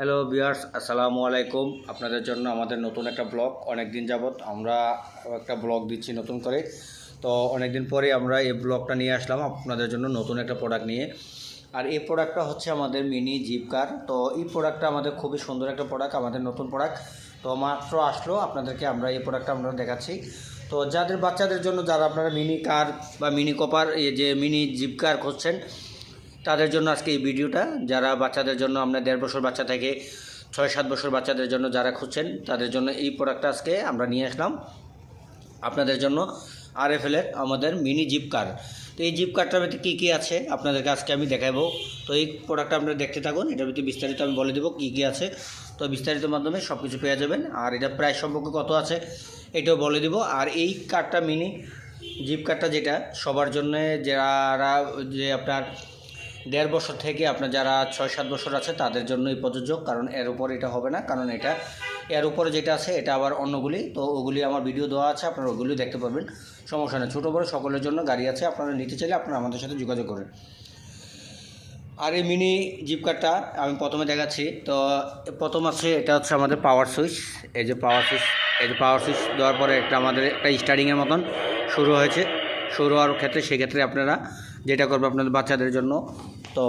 Hello বিয়ার্স আসসালামু আলাইকুম। আপনাদের জন্য আমাদের নতুন একটা ব্লগ অনেক দিন যাবত আমরা একটা ব্লগ দিচ্ছি নতুন করে। তো অনেক দিন পরে আমরা এই ব্লগটা নিয়ে আসলাম আপনাদের জন্য নতুন একটা প্রোডাক্ট নিয়ে। আর এই প্রোডাক্টটা হচ্ছে আমাদের মিনি জিপ কার তো এই প্রোডাক্টটা আমাদের খুবই সুন্দর একটা প্রোডাক্ট আমাদের নতুন প্রোডাক্ট তো মাত্র আসলো, আপনাদেরকে আমরা এই প্রোডাক্টটা আমরা দেখাচ্ছি। তো যাদের বাচ্চাদের জন্য, যারা আপনারা মিনি কার বা মিনি কপার এই যে মিনি জিপ কার খুঁজছেন তাদের জন্য আজকে এই ভিডিওটা। যারা বাচ্চাদের জন্য, আমরা দেড় বছর বাচ্চা থেকে ছয়, সাত বছর বাচ্চাদের জন্য যারা খুঁজছেন, তাদের জন্য এই প্রোডাক্টটা আজকে আমরা নিয়ে আসলাম। আপনাদের জন্য আর এফ আমাদের মিনি জিপ কার তো এই জিপ কারটার ভিতরে কী কী আছে? আপনাদেরকে আজকে আমি দেখাবো। তো এই প্রোডাক্টটা আপনারা দেখতে থাকুন। এটার ভিতরে বিস্তারিত আমি বলে দেবো কী কী আছে। তো বিস্তারিত মাধ্যমে সব কিছু পেয়ে যাবেন। আর এটা প্রাইস সম্পর্কে কত আছে, এটাও বলে দিব। আর এই কারটা মিনি জিপ কারটা যেটা, সবার জন্য যারা, যে আপনার দেড় বছর থেকে আপনার যারা ছয় সাত বছর আছে, তাদের জন্যই প্রযোজ্য, কারণ এর উপর এটা হবে না, কারণ এটা এর উপরে যেটা আছে, এটা আবার অন্যগুলি। তো ওগুলি আমার ভিডিও দেওয়া আছে, আপনারা ওগুলি দেখতে পাবেন সমস্যা নেই, ছোটো বড়ো সকলের জন্য গাড়ি আছে, আপনারা নিতে চাইলে আপনারা আমাদের সাথে যোগাযোগ করেন। আর এই মিনি জিপ কারটা আমি প্রথমে দেখাচ্ছি। তো প্রথম আছে, এটা হচ্ছে আমাদের পাওয়ার সুইচ এই যে পাওয়ার সুইচ এই যে পাওয়ার সুইচ দেওয়ার পরে একটা আমাদের একটা স্টার্টিংয়ের মতন শুরু হয়েছে। শুরু হওয়ার ক্ষেত্রে, সেক্ষেত্রে আপনারা যেটা করবে আপনাদের বাচ্চাদের জন্য তো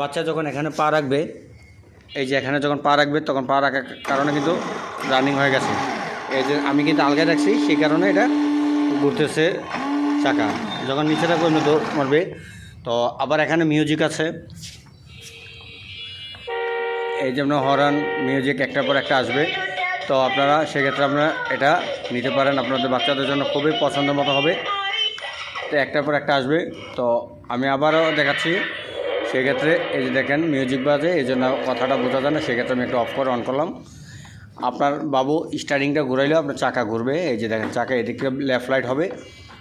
বাচ্চা যখন এখানে পা রাখবে, এই যে এখানে যখন পা রাখবে, তখন পা রাখার কারণে কিন্তু রানিং হয়ে গেছে। এই যে আমি কিন্তু আলগায় রাখছি, সেই কারণে এটা ঘুরতেছে চাকা। যখন নিচে রাখবে এমনি দৌড় মারবে। তো আবার এখানে মিউজিক আছে। এই যেমন হরান মিউজিক একটার পর একটা আসবে। তো আপনারা সেক্ষেত্রে আপনারা এটা নিতে পারেন। আপনাদের বাচ্চাদের জন্য খুবই পছন্দ মতো হবে। তো একটার পর একটা আসবে। তো আমি আবারও দেখাচ্ছি। সেক্ষেত্রে এই যে দেখেন মিউজিক বাজে, এই জন্য কথাটা বোঝা যায় না। সেক্ষেত্রে আমি একটু অফ করে অন করলাম। আপনার বাবু স্টারিংটা ঘুরাইলে, আপনার চাকা ঘুরবে। এই যে দেখেন, চাকা এদিকে লেফট লাইট হবে।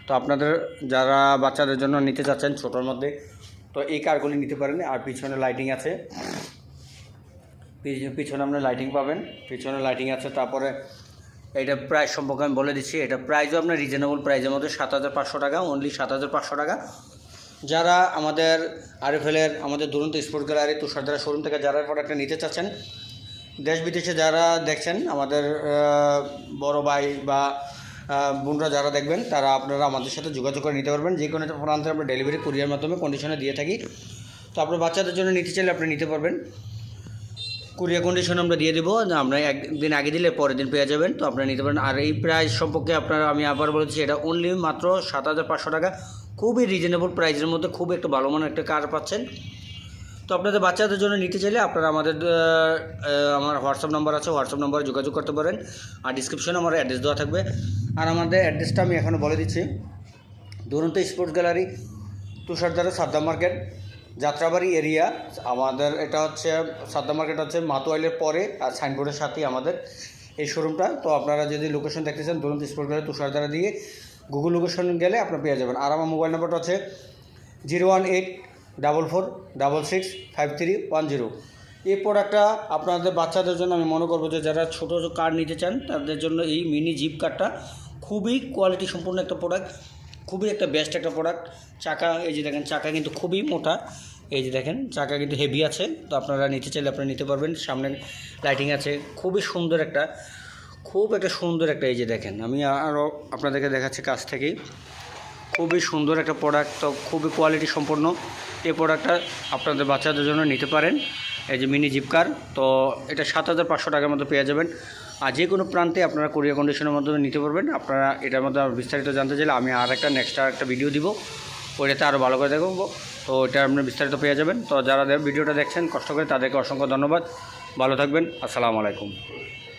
তো আপনাদের যারা বাচ্চাদের জন্য নিতে চাচ্ছেন, ছোটোর মধ্যে, তো এই কারগুলি নিতে পারেন। আর পিছনে লাইটিং আছে। পিছ- পিছনে আপনি লাইটিং পাবেন। পিছনে লাইটিং আছে। তারপরে এটা প্রাইস সম্পর্কে আমি বলে দিচ্ছি। এটা প্রাইসও আপনার রিজনেবল প্রাইসের মধ্যে সাত হাজার পাঁচশো টাকা অনলি সাত হাজার পাঁচশো টাকা। যারা আমাদের আরএফএলের আমাদের দুরন্ত স্পোর্ট গ্যালারি তুষারধারা শোরুম থেকে যারা প্রোডাক্টটা নিতে চাচ্ছেন, দেশ বিদেশে যারা দেখছেন, আমাদের বড় ভাই বা বোনরা যারা দেখবেন, তারা আপনারা আমাদের সাথে যোগাযোগ করে নিতে পারবেন। যে কোনো প্রান্তে আমরা ডেলিভারি কুরিয়ার মাধ্যমে কন্ডিশনে দিয়ে থাকি। তো আপনার বাচ্চাদের জন্য নিতে চাইলে আপনি নিতে পারবেন। কুরিয়ার কন্ডিশন আমরা দিয়ে দেবো। আমরা একদিন আগে দিলে পরের দিন পেয়ে যাবেন। তো আপনারা নিতে পারেন। আর এই প্রাইস সম্পর্কে আপনারা আমি আবার বলেছি, এটা অনলি মাত্র সাত হাজার পাঁচশো টাকা। খুবই রিজনেবল প্রাইসের মধ্যে খুব একটা ভালো মানের একটা কার পাচ্ছেন। তো আপনাদের বাচ্চাদের জন্য নিতে চাইলে আপনারা আমাদের আমার হোয়াটসঅ্যাপ নাম্বার আছে হোয়াটসঅ্যাপ নাম্বারে যোগাযোগ করতে পারেন। আর ডিসক্রিপশনে আমার অ্যাড্রেস দেওয়া থাকবে। আর আমাদের অ্যাড্রেসটা আমি এখনও বলে দিচ্ছি। Duronto sports gallery Tushardhara Saddam market, Jatrabari area আমাদের এটা হচ্ছে সাদ্দা মার্কেট হচ্ছে মাতোয়াইলের পরে আর সাইনবোর্ডের সাথেই আমাদের এই শোরুমটা তো আপনারা যদি লোকেশন দেখতে চান দুরন্ত স্পোর্টস গ্যালারি তুষারদারা দিয়ে গুগল লোকেশন গেলে আপনার পেয়ে যাবেন। আর আমার মোবাইল নাম্বারটা হচ্ছে zero one eight double four double six five three one zero এই প্রোডাক্টটা আপনাদের বাচ্চাদের জন্য আমি মনে করব যে, যারা ছোটো কার নিতে চান, তাদের জন্য এই মিনি জিপ কারটা খুবই কোয়ালিটি সম্পূর্ণ একটা প্রোডাক্ট খুবই একটা বেস্ট একটা প্রোডাক্ট চাকা, এই যে দেখেন, চাকা কিন্তু খুবই মোটা। এই যে দেখেন, চাকা কিন্তু হেভি আছে। তো আপনারা নিতে চাইলে আপনারা নিতে পারবেন। সামনে লাইটিং আছে। খুবই সুন্দর একটা খুব একটা সুন্দর একটা, এই যে দেখেন, আমি আরও আপনাদেরকে দেখাচ্ছি কাছ থেকেই। খুবই সুন্দর একটা প্রোডাক্ট তো খুবই কোয়ালিটি সম্পন্ন। এই প্রোডাক্টটা আপনাদের বাচ্চাদের জন্য নিতে পারেন। এই যে মিনি জিপকার তো এটা সাত হাজার পাঁচশো টাকার মধ্যে পেয়ে যাবেন। আর যে কোনো প্রান্তে আপনারা কোরিয়া কন্ডিশনের মাধ্যমে নিতে পারবেন। আপনারা এটার মধ্যে বিস্তারিত জানতে চাইলে আমি আর একটা নেক্সট আর একটা ভিডিও দিব। ওইটাতে আরও ভালো করে দেখব। তো এটা আপনারা বিস্তারিত পেয়ে যাবেন। তো যারা ভিডিওটা দেখছেন, কষ্ট করে তাদেরকে অসংখ্য ধন্যবাদ। ভালো থাকবেন। আসসালামু আলাইকুম।